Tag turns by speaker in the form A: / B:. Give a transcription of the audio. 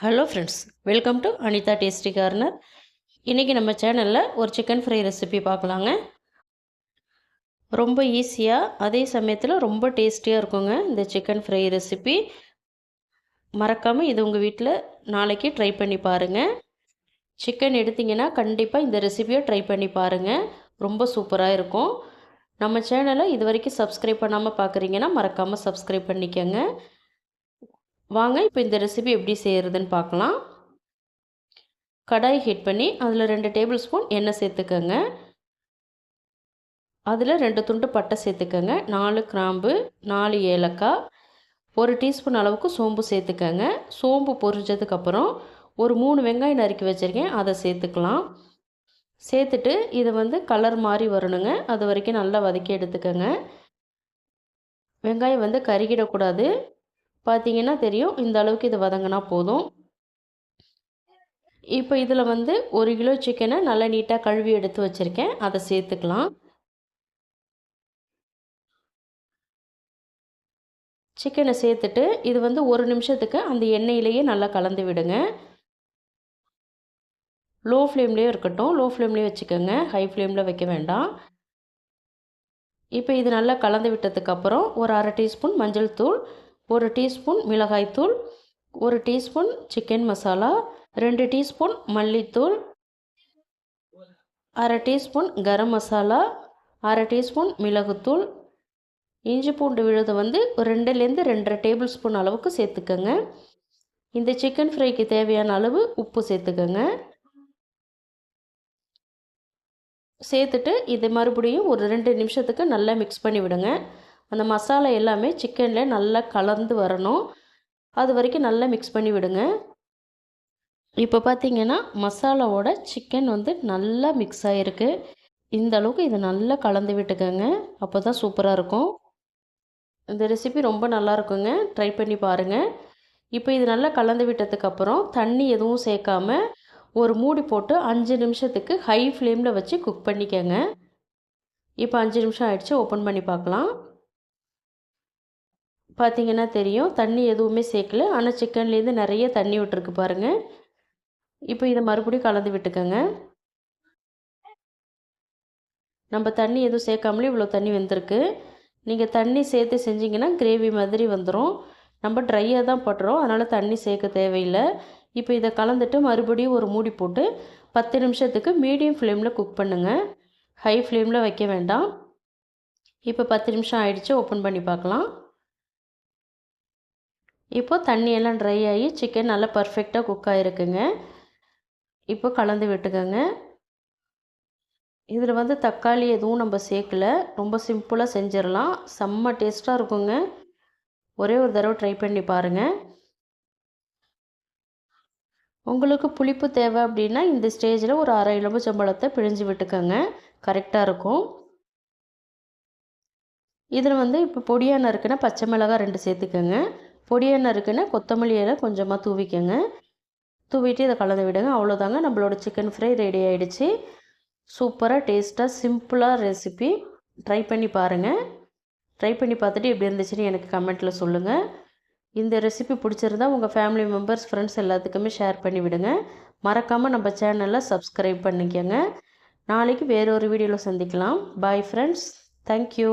A: Hello friends welcome to Anitha tasty corner இன்றைக்கி நம்ம சேனலில் ஒரு சிக்கன் ஃப்ரை ரெசிபி பார்க்கலாங்க. ரொம்ப ஈஸியாக அதே சமயத்தில் ரொம்ப டேஸ்டியாக இருக்குங்க இந்த சிக்கன் ஃப்ரை ரெசிபி மறக்காமல் இது உங்கள் வீட்டில் நாளைக்கு ட்ரை பண்ணி பாருங்கள் சிக்கன் எடுத்திங்கன்னா கண்டிப்பாக இந்த ரெசிபியை ட்ரை பண்ணி பாருங்கள் ரொம்ப சூப்பராக இருக்கும். நம்ம சேனலை இது வரைக்கும் சப்ஸ்கிரைப் பண்ணாமல் பார்க்குறீங்கன்னா மறக்காமல் சப்ஸ்கிரைப் பண்ணிக்கோங்க. வாங்க இப்போ இந்த ரெசிபி எப்படி செய்கிறதுன்னு பார்க்கலாம். கடாய் ஹீட் பண்ணி அதில் ரெண்டு டேபிள் ஸ்பூன் எண்ணெய் சேர்த்துக்கோங்க. அதில் ரெண்டு துண்டு பட்டை சேர்த்துக்கோங்க. நாலு கிராம்பு நாலு ஏலக்காய் ஒரு டீஸ்பூன் அளவுக்கு சோம்பு சேர்த்துக்கோங்க. சோம்பு பொரிஞ்சதுக்கப்புறம் ஒரு மூணு வெங்காயம் நறுக்கி வச்சுருக்கேன் அதை சேர்த்துக்கலாம். சேர்த்துட்டு இதை வந்து கலர் மாதிரி வரணுங்க. அது வரைக்கும் நல்லா வதக்கி எடுத்துக்கோங்க. வெங்காயம் வந்து கருகிடக்கூடாது. பார்த்தீங்கன்னா தெரியும். இந்த அளவுக்கு இது வதங்கினா போதும். இப்போ இதில் வந்து ஒரு கிலோ சிக்கனை நல்லா நீட்டாக கழுவி எடுத்து வச்சுருக்கேன். அதை சேர்த்துக்கலாம். சிக்கனை சேர்த்துட்டு இது வந்து ஒரு நிமிஷத்துக்கு அந்த எண்ணெயிலேயே நல்லா கலந்து விடுங்க. லோ ஃப்ளேம்லேயே இருக்கட்டும். லோ ஃப்ளேம்லேயே வச்சுக்கோங்க. ஹை ஃப்ளேமில் வைக்க வேண்டாம். இப்போ இது நல்லா கலந்து விட்டதுக்கப்புறம் ஒரு அரை டீஸ்பூன் மஞ்சள் தூள் ஒரு டீஸ்பூன் மிளகாய்த்தூள் ஒரு டீஸ்பூன் சிக்கன் மசாலா ரெண்டு டீஸ்பூன் மல்லித்தூள் அரை டீஸ்பூன் கரம் மசாலா அரை டீஸ்பூன் மிளகுத்தூள். இஞ்சி பூண்டு விழுது வந்து ரெண்டுலேருந்து ரெண்டரை டேபிள் ஸ்பூன் அளவுக்கு சேர்த்துக்கோங்க. இந்த சிக்கன் ஃப்ரைக்கு தேவையான அளவு உப்பு சேர்த்துக்கோங்க. சேர்த்துட்டு இது மறுபடியும் ஒரு ரெண்டு நிமிஷத்துக்கு நல்லா மிக்ஸ் பண்ணி விடுங்க. அந்த மசாலா எல்லாமே சிக்கனில் நல்லா கலந்து வரணும். அது வரைக்கும் நல்லா மிக்ஸ் பண்ணி விடுங்க. இப்போ பார்த்தீங்கன்னா மசாலாவோட சிக்கன் வந்து நல்லா மிக்ஸ் ஆகிருக்கு இந்த அளவுக்கு இதை நல்லா கலந்து விட்டுக்கோங்க. அப்போ தான் சூப்பராக இருக்கும். இந்த ரெசிபி ரொம்ப நல்லா இருக்குங்க. ட்ரை பண்ணி பாருங்கள் இப்போ இது நல்லா கலந்து விட்டதுக்கப்புறம் தண்ணி எதுவும் சேர்க்காம ஒரு மூடி போட்டு அஞ்சு நிமிஷத்துக்கு ஹை ஃப்ளேமில் வச்சு குக் பண்ணிக்கோங்க. இப்போ அஞ்சு நிமிஷம் ஆகிடுச்சு ஓப்பன் பண்ணி பார்க்கலாம். பார்த்தீங்கன்னா தெரியும். தண்ணி எதுவுமே சேர்க்கல. ஆனால் சிக்கன்லேருந்து நிறைய தண்ணி விட்டுருக்கு பாருங்கள் இப்போ இதை மறுபடியும் கலந்து விட்டுக்கோங்க. நம்ம தண்ணி எதுவும் சேர்க்காமலே இவ்வளோ தண்ணி வெந்திருக்கு. நீங்கள் தண்ணி சேர்த்து செஞ்சிங்கன்னா கிரேவி மாதிரி வந்துடும் நம்ம ட்ரையாக தான் போட்டுறோம் அதனால் தண்ணி சேர்க்க தேவையில்லை. இப்போ இதை கலந்துட்டு மறுபடியும் ஒரு மூடி போட்டு பத்து நிமிஷத்துக்கு மீடியம் ஃப்ளேமில் குக் பண்ணுங்கள் ஹை ஃப்ளேமில் வைக்க வேண்டாம். இப்போ பத்து நிமிஷம் ஆயிடுச்சு. ஓப்பன் பண்ணி பார்க்கலாம். இப்போது தண்ணியெல்லாம் ட்ரை ஆகி சிக்கன் நல்லா பர்ஃபெக்டாக குக் ஆகிருக்குங்க இப்போ கலந்து விட்டுக்கோங்க. இதில் வந்து தக்காளி எதுவும் நம்ம சேர்க்கல. ரொம்ப சிம்பிளாக செஞ்சிடலாம். செம்ம டேஸ்ட்டாக இருக்குங்க. ஒரே ஒரு தடவை ட்ரை பண்ணி பாருங்கள் உங்களுக்கு புளிப்பு தேவை அப்படின்னா இந்த ஸ்டேஜில் ஒரு அரை எலும்புச்சம்பழத்தை பிழிஞ்சு விட்டுக்கோங்க. கரெக்டாக இருக்கும். இதில் வந்து இப்போ பொடியான இருக்குன்னா பச்சை மிளகாய் ரெண்டு சேர்த்துக்கோங்க. பொடியாக நறுக்குன்னா கொத்தமல்லி இலை கொஞ்சமாக தூவிக்கோங்க. தூவிட்டு இதை கலந்து விடுங்க. அவ்வளோதாங்க நம்மளோட சிக்கன் ஃப்ரை ரெடி ஆகிடுச்சு சூப்பராக டேஸ்ட்டாக சிம்பிளாக ரெசிபி ட்ரை பண்ணி பாருங்கள் ட்ரை பண்ணி பார்த்துட்டு எப்படி இருந்துச்சுன்னு எனக்கு கமெண்ட்டில் சொல்லுங்கள் இந்த ரெசிபி பிடிச்சிருந்தா உங்கள் ஃபேமிலி மெம்பர்ஸ் ஃப்ரெண்ட்ஸ் எல்லாத்துக்குமே ஷேர் பண்ணி விடுங்க. மறக்காமல் நம்ம சேனலை சப்ஸ்கிரைப் பண்ணிக்கோங்க. நாளைக்கு வேறொரு வீடியோவில் சந்திக்கலாம். Bye friends thank you